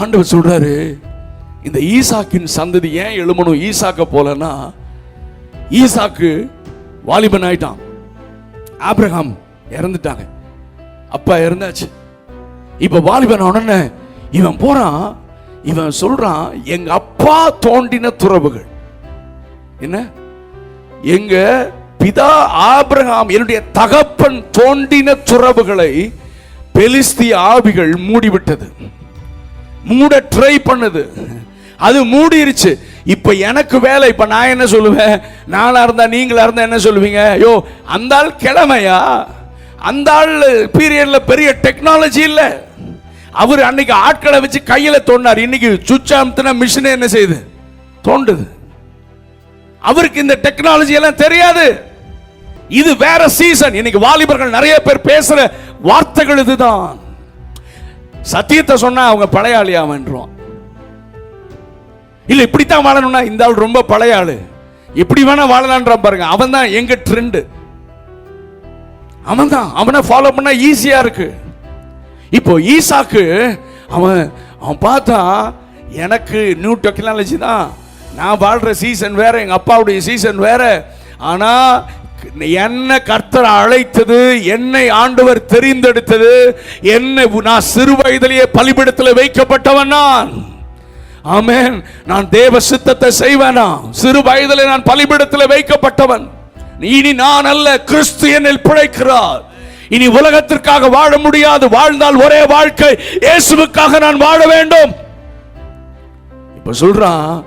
ஆண்டவர் சொல்றாரு இந்த ஈசாக்கின் சந்ததி ஏன் எழுமணும் ஈசாக்க போலன்னா ஈசாக்கு வாலிபன் ஆயிட்டான். ஆப்ரஹாம் இறந்துட்டாங்க. அப்பா இறந்தாச்சு. இப்ப வாலிபன் உடனே இவன் போறான் இவன் சொல்றான் எங்க அப்பா தோண்டின துறவுகள். என்ன? எங்க பிதா ஆபிரகாம் என்னுடைய தகப்பன் தோண்டின துறவுகளை பெலிஸ்திய ஆவிகள் மூடிவிட்டது. மூட ட்ரை பண்ணுது. அது மூடிருச்சு. இப்ப எனக்கு வேலை இப்ப நான் என்ன சொல்லுவேன்? நானா இருந்தா நீங்களா இருந்தா என்ன சொல்லுவீங்க? ஐயோ அந்த ஆள் கிழமையா? அந்த ஆள் பீரியட்ல பெரிய டெக்னாலஜி இல்ல. அவர் அன்னைக்கு ஆட்களை வச்சு கையில தோண்டார் இன்னைக்கு சுவிட்ச் அமுத்தின மிஷின் என்ன செய்யுது? தோண்டுது. அவருக்கு இந்த டெக்னாலஜி எல்லாம் தெரியாது. இது வேற சீசன் இன்னைக்கு வாலிபர்கள் நிறைய பேர் பேசுற வார்த்தைகள் இதுதான். சத்தியத்தை சொன்னா அவங்க பழைய ஆளி இல்லை இல்ல இப்படித்தான் வாழணும்னா இந்த ஆள் ரொம்ப பழைய ஆளு எப்படி வேணா வாழலான்றான் பாருங்க. அவன் தான் எங்க ட்ரெண்டு அவன் தான். அவனை ஃபாலோ பண்ணா ஈஸியா இருக்கு. இப்போ ஈசாக்கு அவன் அவன் பார்த்தா எனக்கு நியூ டெக்னாலஜி தான். நான் வாழ்ற சீசன் வேற எங்க அப்பாவுடைய சீசன் வேற. ஆனா என்ன கர்த்தர் அழைத்தது என்னை ஆண்டவர் தெரிந்தெடுத்தது என்னை நான் சிறு வயதிலேயே பலிபிடத்தில் வைக்கப்பட்டவன் நான். ஆமேன். நான் தேவ சித்தத்தை செய்வேனா சிறு வயதிலே நான் பலிபிடத்தில் வைக்கப்பட்டவன். இனி நான் அல்ல கிறிஸ்து என்னில் பிழைக்கிறார். இனி உலகத்திற்காக வாழ முடியாது. வாழ்ந்தால் ஒரே வாழ்க்கை. இயேசுவுக்காக நான் வாழ வேண்டும். இப்ப சொல்றான்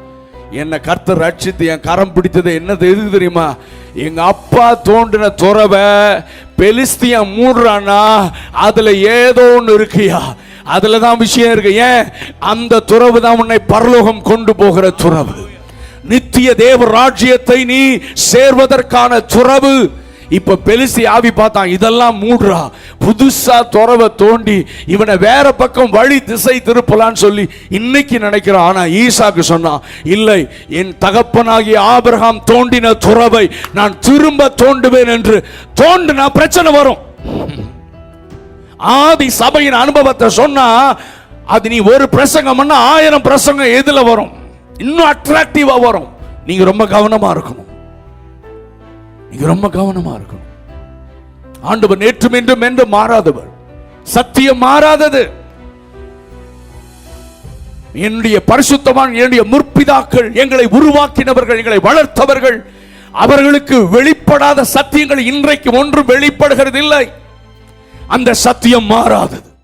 என்னை கர்த்தர் ரட்சித்து என் கரம் பிடித்தது என்னது எது தெரியுமா? எங்க அப்பா தோண்டின துறவை பெலிஸ்தியா மூடுறானா அதுல ஏதோ ஒன்று இருக்கியா? அதுல தான் விஷயம் இருக்கு. ஏன்? அந்த துறவு தான் உன்னை பரலோகம் கொண்டு போகிற துறவு. நித்திய தேவ ராஜ்யத்தை நீ சேர்வதற்கான துறவு. இப்ப பெலிசி ஆவி பார்த்தான் இதெல்லாம் மூடுறா. புதுசா துறவை தோண்டி இவனை வேற பக்கம் வழி திசை திருப்பலான்னு சொல்லி இன்னைக்கு நினைக்கிறான். ஆனா ஈசாக்கு சொன்னான் இல்லை என் தகப்பனாகிய ஆபிரகாம் தோண்டின துறவை நான் திரும்ப தோண்டுவேன் என்று. தோண்டுனா பிரச்சனை வரும். ஆதி சபையின் அனுபவத்தை சொன்னா அது நீ ஒரு பிரசங்கம் ஆயிரம் பிரசங்கம் எதுல வரும்? இன்னும் அட்ராக்டிவா வரும். நீங்க ரொம்ப கவனமா இருக்கணும். நீங்க ரொம்ப கவனமா இருக்கணும். ஆண்டவர் நேற்றும் என்றும் என்று மாறாதவர். சத்தியம் மாறாதது. என்னுடைய பரிசுத்தமான என்னுடைய முற்பிதாக்கள் எங்களை உருவாக்கினவர்கள் எங்களை வளர்த்தவர்கள் அவர்களுக்கு வெளிப்படாத சத்தியங்கள் இன்றைக்கு ஒன்றும் வெளிப்படுகிறது இல்லை அந்த சத்தியம் மாறாதது.